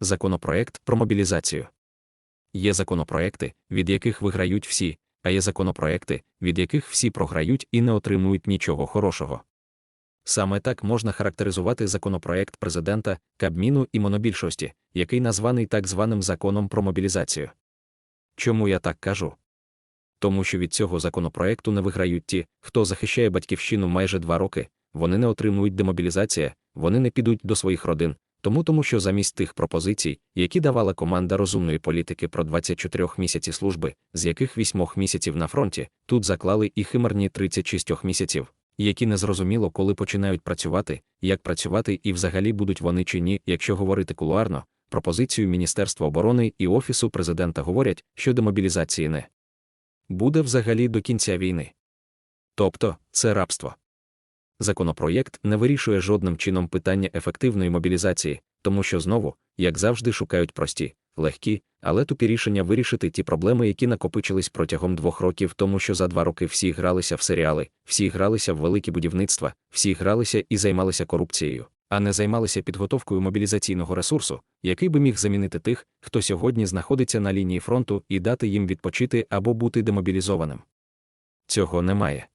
Законопроект про мобілізацію. Є законопроекти, від яких виграють всі, а є законопроекти, від яких всі програють і не отримують нічого хорошого. Саме так можна характеризувати законопроект президента, Кабміну і монобільшості, який названий так званим законом про мобілізацію. Чому я так кажу? Тому що від цього законопроекту не виграють ті, хто захищає батьківщину майже два роки, вони не отримують демобілізація, вони не підуть до своїх родин, тому тому що замість тих пропозицій, які давала команда розумної політики про 24 місяці служби, з яких 8 місяців на фронті, тут заклали і химерні 36 місяців, які незрозуміло, коли починають працювати, як працювати і взагалі будуть вони чи ні, якщо говорити кулуарно, пропозицію Міністерства оборони і Офісу президента говорять, що демобілізації не буде взагалі до кінця війни. Тобто, це рабство. Законопроєкт не вирішує жодним чином питання ефективної мобілізації, тому що знову, як завжди, шукають прості, легкі, але тупі рішення вирішити ті проблеми, які накопичились протягом двох років, тому що за два роки всі гралися в серіали, всі гралися в великі будівництва, всі гралися і займалися корупцією, а не займалися підготовкою мобілізаційного ресурсу, який би міг замінити тих, хто сьогодні знаходиться на лінії фронту і дати їм відпочити або бути демобілізованим. Цього немає.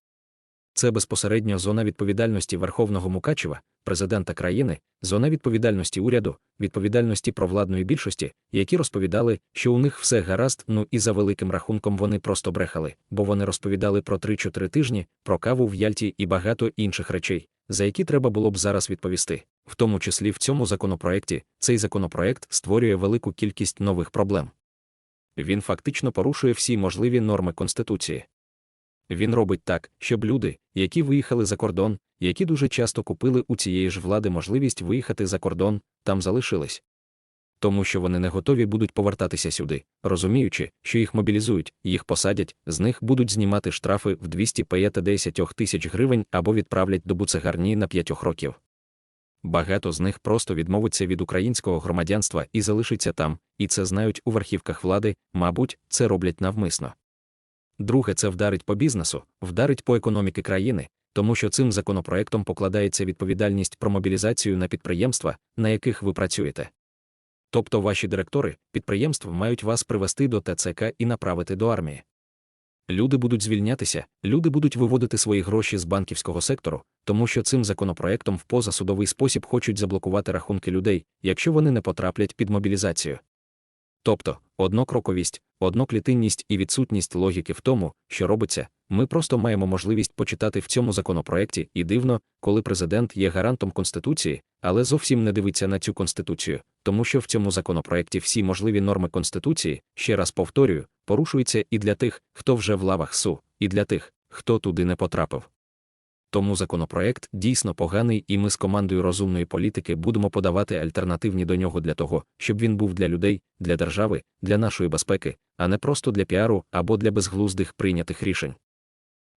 Це безпосередньо зона відповідальності Верховного Мукачева, президента країни, зона відповідальності уряду, відповідальності провладної більшості, які розповідали, що у них все гаразд, ну і за великим рахунком вони просто брехали, бо вони розповідали про 3-4 тижні, про каву в Яльті і багато інших речей, за які треба було б зараз відповісти. В тому числі в цьому законопроекті цей законопроект створює велику кількість нових проблем. Він фактично порушує всі можливі норми Конституції. Він робить так, щоб люди, які виїхали за кордон, які дуже часто купили у цієї ж влади можливість виїхати за кордон, там залишились. Тому що вони не готові будуть повертатися сюди, розуміючи, що їх мобілізують, їх посадять, з них будуть знімати штрафи в 250 тисяч гривень або відправлять до буцегарні на 5 років. Багато з них просто відмовиться від українського громадянства і залишиться там, і це знають у верхівках влади, мабуть, це роблять навмисно. Друге, це вдарить по бізнесу, вдарить по економіки країни, тому що цим законопроектом покладається відповідальність про мобілізацію на підприємства, на яких ви працюєте. Тобто ваші директори підприємств мають вас привести до ТЦК і направити до армії. Люди будуть звільнятися, люди будуть виводити свої гроші з банківського сектору, тому що цим законопроектом в позасудовий спосіб хочуть заблокувати рахунки людей, якщо вони не потраплять під мобілізацію. Тобто, однокроковість, одноклітинність і відсутність логіки в тому, що робиться, ми просто маємо можливість почитати в цьому законопроекті, і дивно, коли президент є гарантом Конституції, але зовсім не дивиться на цю Конституцію, тому що в цьому законопроекті всі можливі норми Конституції, ще раз повторюю, порушуються і для тих, хто вже в лавах СУ, і для тих, хто туди не потрапив. Тому законопроект дійсно поганий, і ми з командою розумної політики будемо подавати альтернативні до нього для того, щоб він був для людей, для держави, для нашої безпеки, а не просто для піару або для безглуздих прийнятих рішень.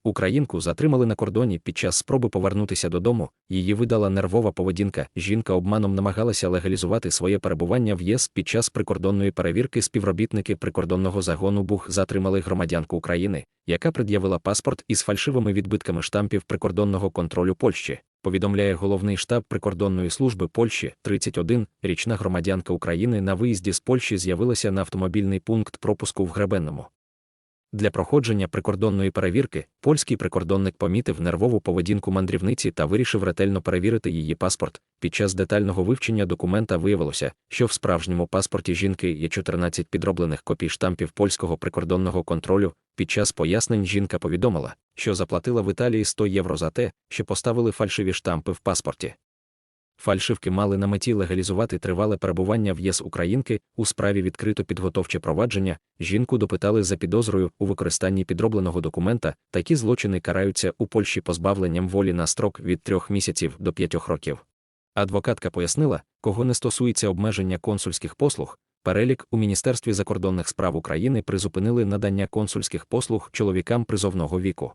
Українку затримали на кордоні під час спроби повернутися додому, її видала нервова поведінка. Жінка обманом намагалася легалізувати своє перебування в ЄС під час прикордонної перевірки. Співробітники прикордонного загону БУХ затримали громадянку України, яка пред'явила паспорт із фальшивими відбитками штампів прикордонного контролю Польщі. Повідомляє головний штаб прикордонної служби Польщі 31, річна громадянка України на виїзді з Польщі з'явилася на автомобільний пункт пропуску в Гребенному. Для проходження прикордонної перевірки польський прикордонник помітив нервову поведінку мандрівниці та вирішив ретельно перевірити її паспорт. Під час детального вивчення документа виявилося, що в справжньому паспорті жінки є 14 підроблених копій штампів польського прикордонного контролю. Під час пояснень жінка повідомила, що заплатила в Італії 100 євро за те, що поставили фальшиві штампи в паспорті. Фальшивки мали на меті легалізувати тривале перебування в ЄС Українки у справі відкрито підготовче провадження. Жінку допитали за підозрою у використанні підробленого документа. Такі злочини караються у Польщі позбавленням волі на строк від трьох місяців до п'ятьох років. Адвокатка пояснила, кого не стосується обмеження консульських послуг. Перелік у Міністерстві закордонних справ України призупинили надання консульських послуг чоловікам призовного віку.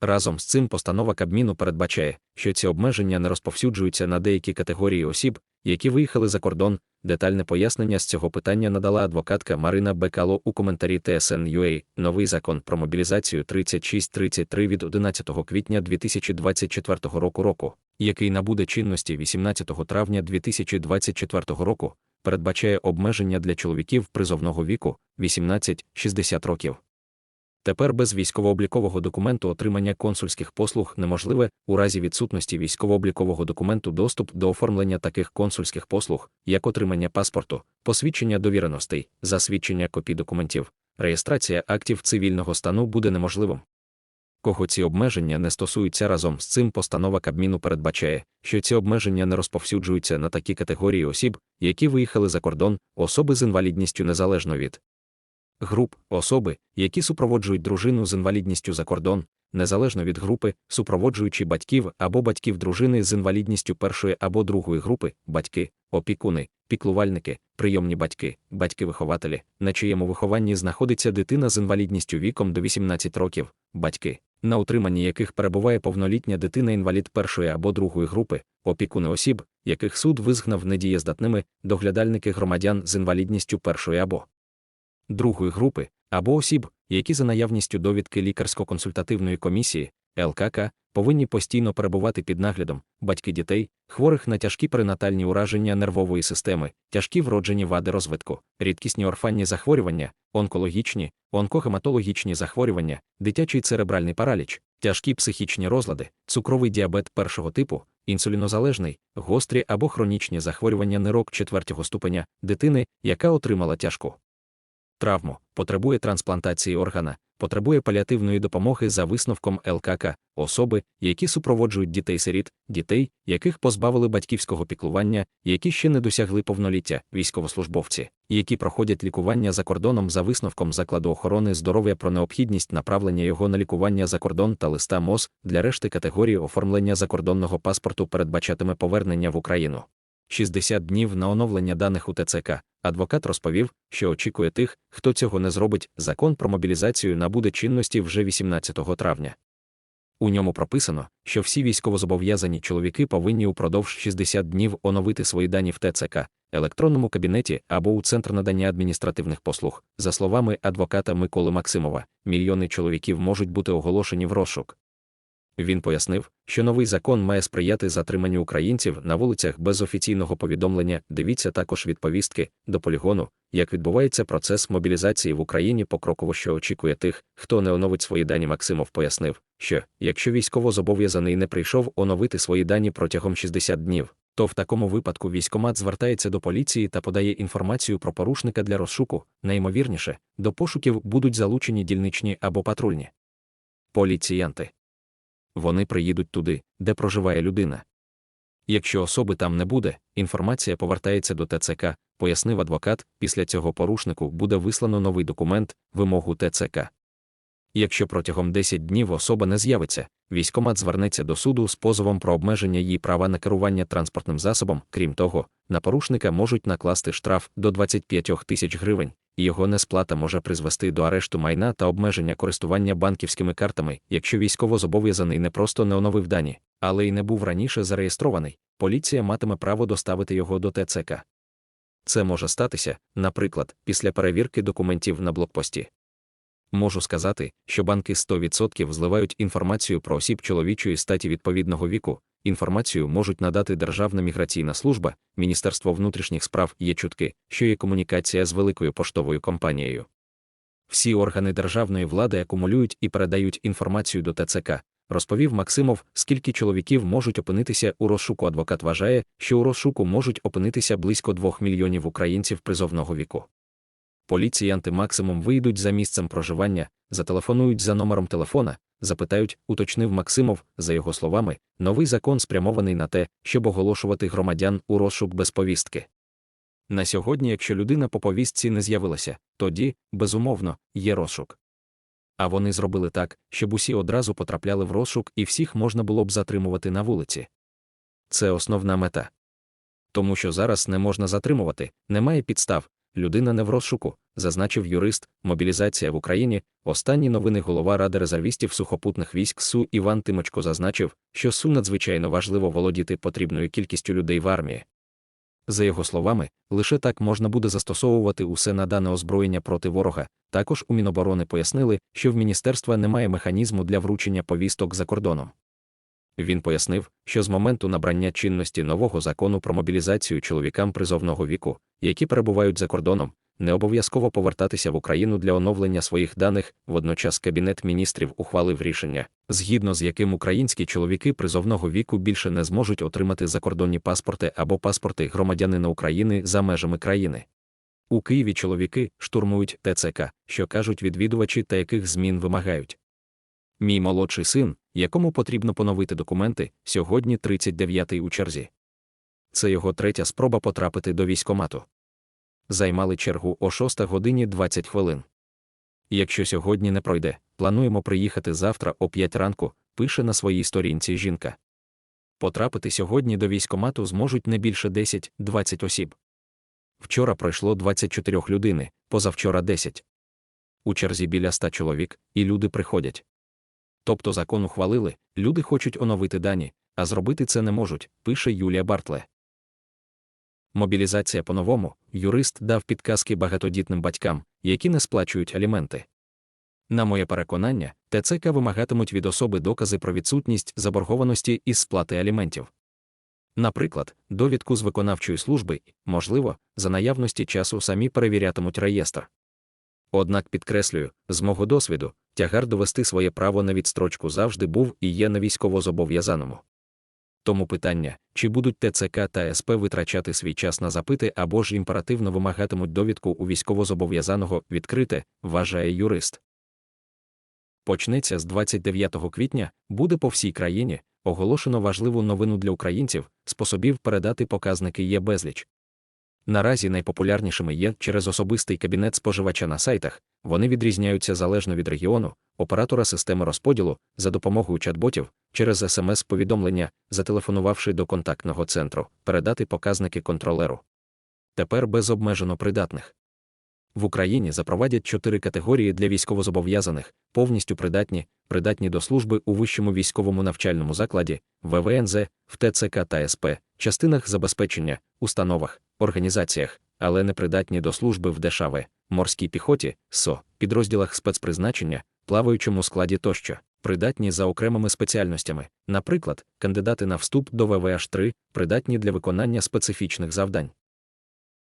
Разом з цим постанова Кабміну передбачає, що ці обмеження не розповсюджуються на деякі категорії осіб, які виїхали за кордон. Детальне пояснення з цього питання надала адвокатка Марина Бекало у коментарі TSN.ua. Новий закон про мобілізацію 3633 від 11 квітня 2024 року року, який набуде чинності 18 травня 2024 року, передбачає обмеження для чоловіків призовного віку 18-60 років. Тепер без військово-облікового документу отримання консульських послуг неможливе у разі відсутності військово-облікового документу доступ до оформлення таких консульських послуг, як отримання паспорту, посвідчення довіреностей, засвідчення копій документів, реєстрація актів цивільного стану буде неможливим. Кого ці обмеження не стосуються разом з цим постанова Кабміну передбачає, що ці обмеження не розповсюджуються на такі категорії осіб, які виїхали за кордон, особи з інвалідністю незалежно від груп, особи, які супроводжують дружину з інвалідністю за кордон, незалежно від групи, супроводжуючи батьків або батьків дружини з інвалідністю першої або другої групи, батьки, опікуни, піклувальники, прийомні батьки, батьки-вихователі, на чиєму вихованні знаходиться дитина з інвалідністю віком до 18 років, батьки, на утриманні яких перебуває повнолітня дитина інвалід першої або другої групи, опікуни осіб, яких суд визгнав недієздатними, доглядальники громадян з інвалідністю першої або другої групи, або осіб, які за наявністю довідки лікарсько-консультативної комісії ЛКК повинні постійно перебувати під наглядом батьки дітей, хворих на тяжкі перинатальні ураження нервової системи, тяжкі вроджені вади розвитку, рідкісні орфанні захворювання, онкологічні, онкогематологічні захворювання, дитячий церебральний параліч, тяжкі психічні розлади, цукровий діабет першого типу, інсулінозалежний, гострі або хронічні захворювання нирок четвертого ступеня, дитини, яка отримала тяжку травму, потребує трансплантації органа, потребує паліативної допомоги за висновком ЛКК, особи, які супроводжують дітей-сиріт, дітей, яких позбавили батьківського піклування, які ще не досягли повноліття, військовослужбовці, які проходять лікування за кордоном за висновком закладу охорони здоров'я про необхідність направлення його на лікування за кордон та листа МОЗ для решти категорії оформлення закордонного паспорту передбачатиме повернення в Україну. 60 днів на оновлення даних у ТЦК. Адвокат розповів, що очікує тих, хто цього не зробить. Закон про мобілізацію набуде чинності вже 18 травня. У ньому прописано, що всі військовозобов'язані чоловіки повинні упродовж 60 днів оновити свої дані в ТЦК, електронному кабінеті або у центр надання адміністративних послуг. За словами адвоката Миколи Максимова, мільйони чоловіків можуть бути оголошені в розшук. Він пояснив, що новий закон має сприяти затриманню українців на вулицях без офіційного повідомлення. Дивіться також відповістки до полігону, як відбувається процес мобілізації в Україні покроково, що очікує тих, хто не оновить свої дані. Максимов пояснив, що якщо військовозобов'язаний не прийшов оновити свої дані протягом 60 днів, то в такому випадку військомат звертається до поліції та подає інформацію про порушника для розшуку. Найімовірніше, до пошуків будуть залучені дільничні або патрульні поліціянти вони приїдуть туди, де проживає людина. Якщо особи там не буде, інформація повертається до ТЦК, пояснив адвокат, після цього порушнику буде вислано новий документ, вимогу ТЦК. Якщо протягом 10 днів особа не з'явиться, військомат звернеться до суду з позовом про обмеження її права на керування транспортним засобом, крім того, на порушника можуть накласти штраф до 25 тисяч гривень, і його несплата може призвести до арешту майна та обмеження користування банківськими картами, якщо військовозобов'язаний не просто не оновив дані, але й не був раніше зареєстрований, поліція матиме право доставити його до ТЦК. Це може статися, наприклад, після перевірки документів на блокпості. Можу сказати, що банки 100% зливають інформацію про осіб чоловічої статі відповідного віку, інформацію можуть надати Державна міграційна служба, Міністерство внутрішніх справ є чутки, що є комунікація з великою поштовою компанією. Всі органи державної влади акумулюють і передають інформацію до ТЦК, розповів Максимов, скільки чоловіків можуть опинитися у розшуку. Адвокат вважає, що у розшуку можуть опинитися близько 2 мільйонів українців призовного віку. Поліціянти максимум вийдуть за місцем проживання, зателефонують за номером телефона, запитають, уточнив Максимов, за його словами, новий закон спрямований на те, щоб оголошувати громадян у розшук без повістки. На сьогодні, якщо людина по повістці не з'явилася, тоді, безумовно, є розшук. А вони зробили так, щоб усі одразу потрапляли в розшук і всіх можна було б затримувати на вулиці. Це основна мета. Тому що зараз не можна затримувати, немає підстав, людина не в розшуку, зазначив юрист, мобілізація в Україні. Останні новини голова Ради резервістів сухопутних військ СУ Іван Тимочко зазначив, що СУ надзвичайно важливо володіти потрібною кількістю людей в армії. За його словами, лише так можна буде застосовувати усе надане озброєння проти ворога. Також у Міноборони пояснили, що в міністерства немає механізму для вручення повісток за кордоном. Він пояснив, що з моменту набрання чинності нового закону про мобілізацію чоловікам призовного віку, які перебувають за кордоном, не обов'язково повертатися в Україну для оновлення своїх даних. Водночас Кабінет міністрів ухвалив рішення, згідно з яким українські чоловіки призовного віку більше не зможуть отримати закордонні паспорти або паспорти громадянина України за межами країни. У Києві чоловіки штурмують ТЦК, що кажуть відвідувачі та яких змін вимагають. Мій молодший син, якому потрібно поновити документи, сьогодні 39-й у черзі. Це його третя спроба потрапити до військомату. Займали чергу о 6 годині 20 хвилин. Якщо сьогодні не пройде, плануємо приїхати завтра о 5 ранку, пише на своїй сторінці жінка. Потрапити сьогодні до військомату зможуть не більше 10-20 осіб. Вчора пройшло 24 людини, позавчора 10. У черзі біля 100 чоловік, і люди приходять. Тобто закон ухвалили, люди хочуть оновити дані, а зробити це не можуть, пише Юлія Бартле. Мобілізація по-новому, юрист дав підказки багатодітним батькам, які не сплачують аліменти. На моє переконання, ТЦК вимагатимуть від особи докази про відсутність заборгованості із сплати аліментів. Наприклад, довідку з виконавчої служби, можливо, за наявності часу самі перевірятимуть реєстр. Однак підкреслюю, з мого досвіду, тягар довести своє право на відстрочку завжди був і є на військовозобов'язаному. Тому питання, чи будуть ТЦК та СП витрачати свій час на запити або ж імперативно вимагатимуть довідку у військовозобов'язаного відкрите, вважає юрист. Почнеться з 29 квітня, буде по всій країні, оголошено важливу новину для українців, способів передати показники є безліч. Наразі найпопулярнішими є через особистий кабінет споживача на сайтах, вони відрізняються залежно від регіону, оператора системи розподілу за допомогою чат-ботів, через смс-повідомлення, зателефонувавши до контактного центру, передати показники контролеру. Тепер безобмежено придатних. В Україні запровадять чотири категорії для військовозобов'язаних, повністю придатні, придатні до служби у вищому військовому навчальному закладі, ВВНЗ, в ТЦК та СП, частинах забезпечення, установах, організаціях, але не придатні до служби в ДШВ, морській піхоті, СО, підрозділах спецпризначення, плаваючому складі тощо, придатні за окремими спеціальностями, наприклад, кандидати на вступ до ВВШ 3, придатні для виконання специфічних завдань.